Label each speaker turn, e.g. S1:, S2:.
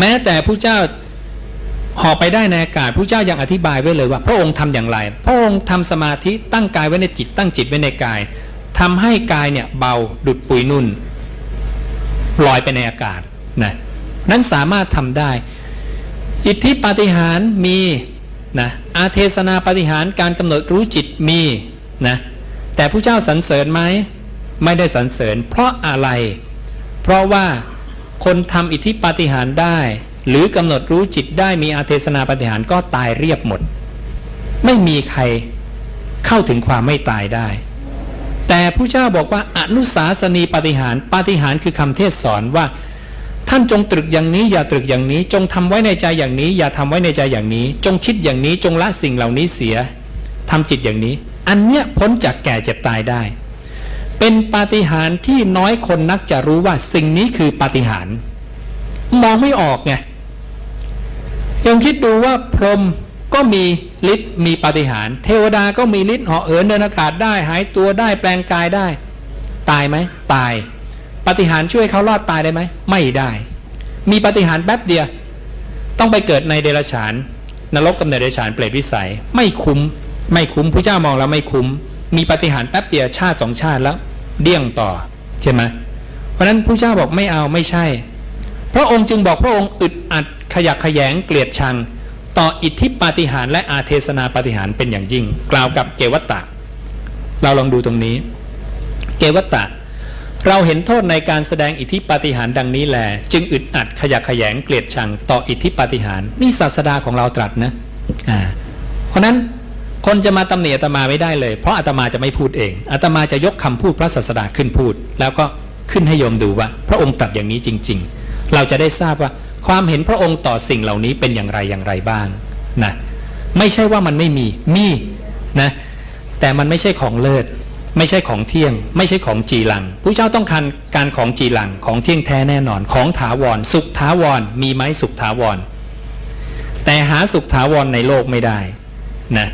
S1: แม้แต่ผู้เจ้าห่อไปได้ในอากาศผู้เจ้ายังอธิบายไว้เลยว่า พระองค์ทำอย่างไร พระองค์ทำสมาธิตั้งกายไว้ในจิต ตั้งจิตไว้ในกายทำให้กายเนี่ยเบาดุดปุยนุ่นลอยไปในอากาศนะนั้นสามารถทำได้ อิทธิปาฏิหาริย์มีนะอาเทศนาปาฏิหาริย์การกำหนดรู้จิตมีนะแต่ผู้เจ้าสรรเสริญไหมไม่ได้สรรเสริญ เพราะอะไร เพราะว่า คนทำอิทธิปาฏิหาริย์ได้ หรือกำหนดรู้จิตได้มีอาเทศนาปาฏิหาริย์ก็ตายเรียบหมด ไม่มีใครเข้าถึงความไม่ตายได้ แต่ผู้เจ้าบอกว่าอนุสาสนีปาฏิหาริย์ปาฏิหาริย์คือคำเทศสอนว่า ท่านจงตรึกอย่างนี้ อย่าตรึกอย่างนี้ จงทำไว้ในใจอย่างนี้ อย่าทำไว้ในใจอย่างนี้ จงคิดอย่างนี้จงละสิ่งเหล่านี้เสียทำจิตอย่างนี้ อันเนี้ยพ้นจากแก่เจ็บตายได้ เป็นปาฏิหาริย์ที่น้อยคนนักจะรู้ว่าสิ่งนี้คือปาฏิหาริย์มองไม่ออกไงยังคิดดูว่าพรหมก็มีฤทธิ์มีปาฏิหาริย์เทวดาก็มีฤทธิ์เหาะเอินเดินอากาศได้ หายตัวได้แปลงกายได้ ตายไหมตาย ปาฏิหาริย์ช่วยเขารอดตายได้ไหมไม่ได้ มีปาฏิหาริย์แป๊บเดียว ต้องไปเกิดในเดรัจฉาน นรกกำเนิดเดรัจฉานเปรตวิสัย ไม่คุ้ม ไม่คุ้มพระเจ้ามองแล้วไม่คุ้ม มีปาฏิหาริย์แป๊บเดียวชาติสองชาติแล้ว เดี่ยงต่อใช่ไหมเพราะนั้นพระเจ้าบอกไม่เอาไม่ใช่ พระองค์จึงบอกพระองค์อึดอัดขยักขยงเกลียดชัง ต่ออิทธิปาฏิหาริย์และอาเทศนาปาฏิหาริย์เป็นอย่างยิ่ง กล่าวกับเกวัตตะ เราลองดูตรงนี้ เกวัตตะ เราเห็นโทษในการแสดงอิทธิปาฏิหาริย์ดังนี้แหลจึงอึดอัดขยักขยงเกลียดชัง ต่ออิทธิปาฏิหาริย์นี่ศาสดาของเราตรัสนะอ่าเพราะนั้น คนจะมาตำหนิอาตมาไม่ได้เลย เพราะอาตมาจะไม่พูดเองอาตมาจะยกคำพูดพระศาสดาขึ้นพูด แล้วก็ขึ้นให้โยมดูว่า พระองค์ตรัสอย่างนี้จริง ๆ เราจะได้ทราบว่าความเห็นพระองค์ต่อสิ่งเหล่านี้เป็นอย่างไรอย่างไรบ้างนะไม่ใช่ว่ามันไม่มีมีนะแต่มันไม่ใช่ของเลิศ ไม่ใช่ของเที่ยง ไม่ใช่ของจีรังผู้เจ้าต้องการการของจีรังของเที่ยงแท้แน่นอนของถาวร สุขถาวร มีไหมสุขถาวร แต่หาสุขถาวรในโลกไม่ได้นะ